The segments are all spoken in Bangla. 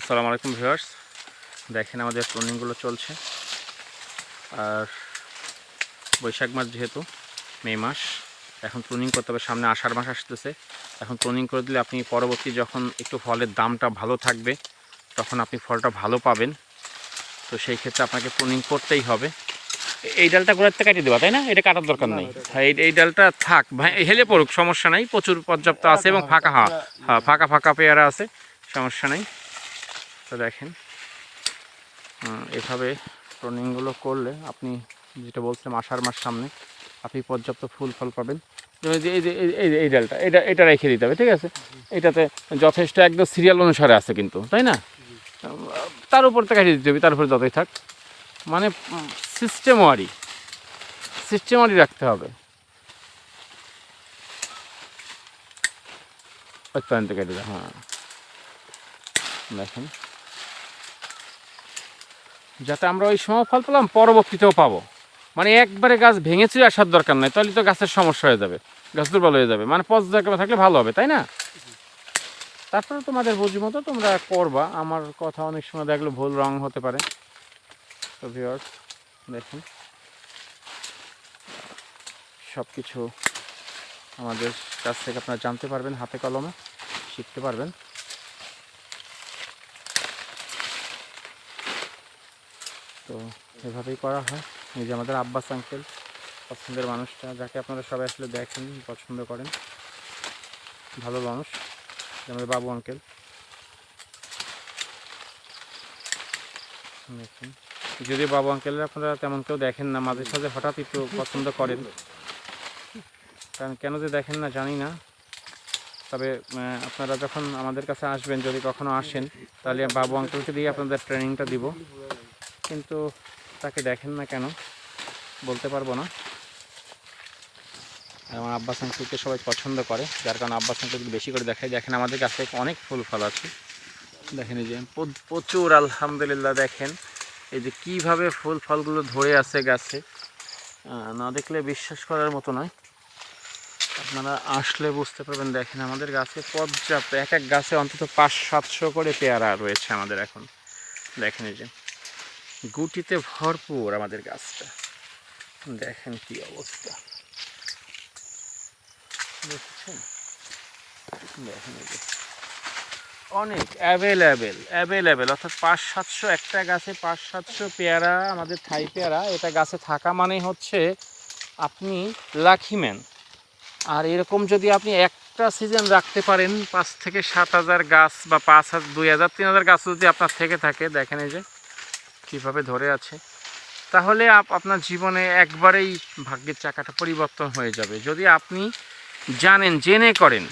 আসসালামু আলাইকুম ভিউয়ার্স। দেখেন আমাদের প্রুনিংগুলো চলছে। আর বৈশাখ মাস যেহেতু মে মাস এখন প্রুনিং করতে হবে সামনে আষাঢ় মাস আসতেছে। এখন প্রুনিং করে দিলে আপনি পরবর্তী যখন একটু ফলের দামটা ভালো থাকবে তখন আপনি ফলটা ভালো পাবেন। তো সেই ক্ষেত্রে আপনাকে প্রুনিং করতেই হবে। এই ডালটা গোড়ার থেকে কাটিয়ে দেওয়া তাই না? এটা কাটার দরকার নেই। হ্যাঁ এই এই ডালটা থাক ভাই হেলে পড়ুক সমস্যা নাই। প্রচুর পর্যাপ্ত আছে এবং ফাঁকা হ্যাঁ। হ্যাঁ ফাঁকা ফাঁকা পেয়ারা আছে সমস্যা নেই। তো দেখেন এভাবে প্রনিংগুলো করলে আপনি যেটা বলছিলাম আষাঢ় মাস সামনে, আপনি পর্যাপ্ত ফুল ফল পাবেন। এই যে, এই এই- ডালটা, এটা এটা রেখে দিতে হবে, ঠিক আছে? এটাতে যথেষ্ট একদম সিরিয়াল অনুসারে আছে কিন্তু, তাই না? তার উপর থেকে কাটিয়ে দিতে হবে, তার উপরে যতই থাক। মানে সিস্টেমওয়ারি সিস্টেমওয়ারি রাখতে হবে। পর্যন্ত কেটে হ্যাঁ। দেখেন। যাতে আমরা ওই সময় ফল পেলাম, পরবর্তীতেও পাবো। মানে একবারে গাছ ভেঙে আসার দরকার নাই, তাহলে তো গাছের সমস্যা হয়ে যাবে, গাছ দুর্বল হয়ে যাবে। মানে পর্যায়ক্রমে থাকলে ভালো হবে, তাই না? তারপরে তোমাদের বুঝি মতো তোমরা করবা। আমার কথা অনেক সময় দেখলে ভুল রং হতে পারে। দেখুন। সব কিছু আমাদের কাছ থেকে আপনারা জানতে পারবেন, হাতে কলমে শিখতে পারবেন। তো এভাবেই করা হয়। এই যে আমাদের আব্বাস আঙ্কেল পছন্দের মানুষটা, যাকে আপনারা সবাই আসলে দেখেন, পছন্দ করেন। ভালো মানুষ আমাদের বাবু আঙ্কেল যদিও বাবু আঙ্কেলের আপনারা তেমন কেউ দেখেন না, মাঝে সাঝে হঠাৎ একটু পছন্দ করেন। কারণ কেন যে দেখেন না জানি না। তবে আপনারা যখন আমাদের কাছে আসবেন, যদি কখনো আসেন, তাহলে বাবু আঙ্কেলকে দিয়ে আপনাদের ট্রেনিংটা দিব। কিন্তু তাকে দেখেন না কেন? বলতে পারব না। আমার আব্বাস আঙ্কেলকে সবাই পছন্দ করে। যার কারণে আব্বাস আঙ্কেলকে বেশি করে দেখাই দেখেন আমাদের কাছে অনেক ফুল ফল আছে। দেখেন এই যে প্রচুর আলহামদুলিল্লাহ দেখেন। এই যে কীভাবে ফুল ফলগুলো ধরে আছে গাছে না দেখলে বিশ্বাস করার মতো নয়। আপনারা আসলে বুঝতে পারবেন, দেখেন আমাদের গাছে পর্যাপ্ত, এক এক গাছে অন্তত পাঁচ সাতশো করে পেয়ারা রয়েছে আমাদের এখন। দেখেন এই যে গুটিতে ভরপুর আমাদের গাছটা। দেখেন কি অবস্থা। দেখেন অনেক অ্যাভেলেবেল অ্যাভেলেবেল অর্থাৎ পাঁচ সাতশো একটা গাছে পাঁচ সাতশো পেয়ারা, আমাদের থাই পেয়ারা, এটা গাছে থাকা মানে হচ্ছে আপনি লাকি ম্যান আর এরকম যদি আপনি একটা সিজন রাখতে পারেন, পাঁচ থেকে সাত হাজার গাছ বা পাঁচ হাজার, দুই হাজার, তিন হাজার গাছ যদি আপনার থেকে থাকে, দেখেন এই যে। কীভাবে ধরে আছে, তাহলে আপ- আপনার জীবনে একবারেই ভাগ্যের চাকাটা পরিবর্তন হয়ে যাবে। যদি আপনি জানেন, জেনে করেন,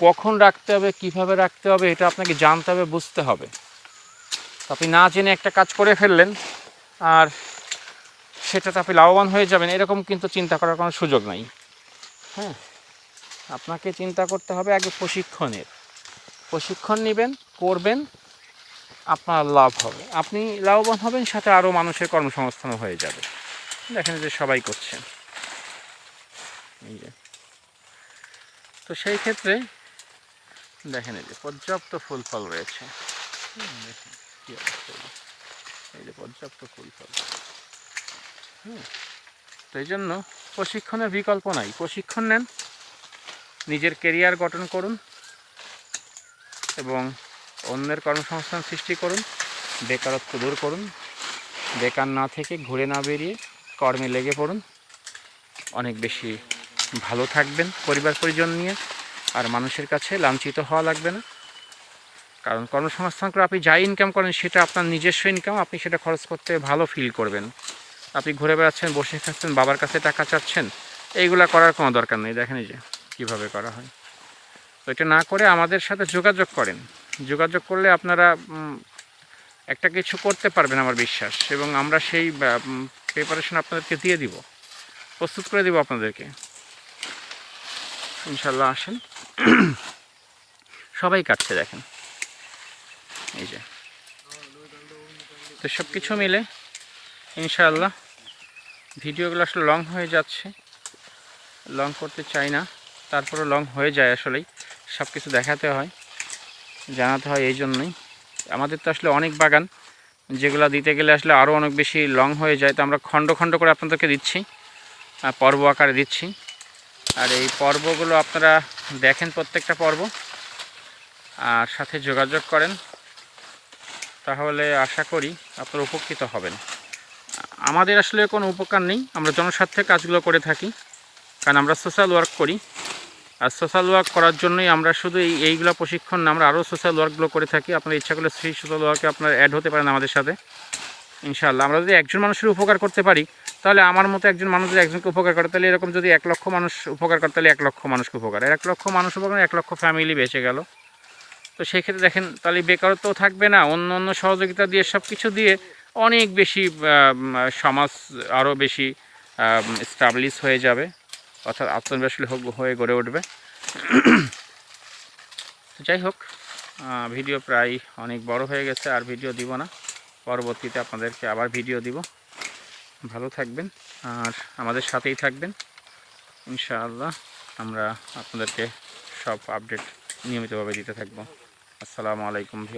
কখন রাখতে হবে, কীভাবে রাখতে হবে, এটা আপনাকে জানতে হবে, বুঝতে হবে। আপনি না জেনে একটা কাজ করে ফেললেন, আর সেটাতে আপনি লাভবান হয়ে যাবেন, এরকম কিন্তু চিন্তা করার কোনো সুযোগ নাই। হ্যাঁ আপনাকে চিন্তা করতে হবে আগে প্রশিক্ষণের। প্রশিক্ষণ নেবেন, করবেন আপনার লাভ হবে। আপনি লাভবান হবেন, সাথে আরও মানুষের কর্মসংস্থানও হয়ে যাবে। দেখেন যে সবাই করছেন এই যে। তো সেই ক্ষেত্রে দেখেন এই যে, পর্যাপ্ত ফুল ফল রয়েছে। এই যে পর্যাপ্ত ফুল ফল। হুম, তো এই জন্য প্রশিক্ষণের বিকল্প নাই। প্রশিক্ষণ নেন, নিজের কেরিয়ার গঠন করুন এবং অন্যের কর্মসংস্থান সৃষ্টি করুন, বেকারত্ব দূর করুন, বেকার না থেকে ঘুরে না বেরিয়ে কর্মে লেগে পড়ুন। অনেক বেশি ভালো থাকবেন পরিবার পরিজন নিয়ে, আর মানুষের কাছে লাঞ্ছিত হওয়া লাগবে না। কারণ কর্মসংস্থান করে আপনি যা ইনকাম করেন, সেটা আপনার নিজস্ব ইনকাম আপনি সেটা খরচ করতে ভালো ফিল করবেন। আপনি ঘুরে বেড়াচ্ছেন, বসে খাচ্ছেন বাবার কাছে টাকা চাচ্ছেন, এইগুলো করার কোনো দরকার নেই। দেখেন যে, কীভাবে করা হয়। তো এটা না করে আমাদের সাথে যোগাযোগ করেন। যোগাযোগ করলে আপনারা একটা কিছু করতে পারবেন আমার বিশ্বাস। এবং আমরা সেই প্রিপারেশন আপনাদেরকে দিয়ে দিব। প্রস্তুত করে দিব আপনাদেরকে। ইনশাল্লাহ আসেন। সবাই কাটছে দেখেন। এই যে। তো সব কিছু মিলে, ইনশাআল্লাহ, ভিডিওগুলো আসলে লং হয়ে যাচ্ছে। লং করতে চাই না। তারপরে লং হয়ে যায় আসলেই। সব কিছু দেখাতে হয়। জানাতে হয় এই জন্যই। আমাদের তো আসলে অনেক বাগান, যেগুলো দিতে গেলে আসলে আরও অনেক বেশি লং হয়ে যায়। তো আমরা খণ্ড খণ্ড করে আপনাদেরকে দিচ্ছি পর্ব আকারে দিচ্ছি। আর এই পর্বগুলো আপনারা দেখেন প্রত্যেকটা পর্ব, আর সাথে যোগাযোগ করেন। তাহলে আশা করি আপনারা উপকৃত হবেন। আমাদের আসলে কোনো উপকার নেই। আমরা জনস্বার্থে কাজগুলো করে থাকি, কারণ আমরা সোশ্যাল ওয়ার্ক করি। আর সোশ্যাল ওয়ার্ক করার জন্যই আমরা শুধু এই, এইগুলো প্রশিক্ষণ না, আমরা আরও সোশ্যাল ওয়ার্কগুলো করে থাকি। আপনার ইচ্ছা করলে সেই সোশ্যাল ওয়ার্কে আপনার অ্যাড হতে পারেন আমাদের সাথে। ইনশাআল্লাহ। আমরা যদি একজন মানুষের উপকার করতে পারি, তাহলে আমার মতো একজন মানুষ যদি একজনকে উপকার করে, তাহলে এরকম যদি এক লক্ষ মানুষ উপকার করে, তাহলে এক লক্ষ মানুষকে উপকার। এক লক্ষ মানুষ উপকার এক লক্ষ ফ্যামিলি বেঁচে গেল। তো সেক্ষেত্রে দেখেন, তাহলে বেকারত্ব থাকবে না, অন্য অন্য সহযোগিতা দিয়ে সব কিছু দিয়ে অনেক বেশি সমাজ আরও বেশি স্টাবলিশ হয়ে যাবে। অর্থাৎ আত্মনির্ভরশীল হোক- হয়ে গড়ে উঠবে। যাই হোক ভিডিও প্রায় অনেক বড় হয়ে গেছে, আর ভিডিও দিব না। পরবর্তীতে আপনাদেরকে আবার ভিডিও দিব। ভালো থাকবেন, আর আমাদের সাথেই থাকবেন। ইনশাআল্লাহ আমরা আপনাদেরকে সব আপডেট নিয়মিতভাবে দিতে থাকব। আসসালামু আলাইকুম।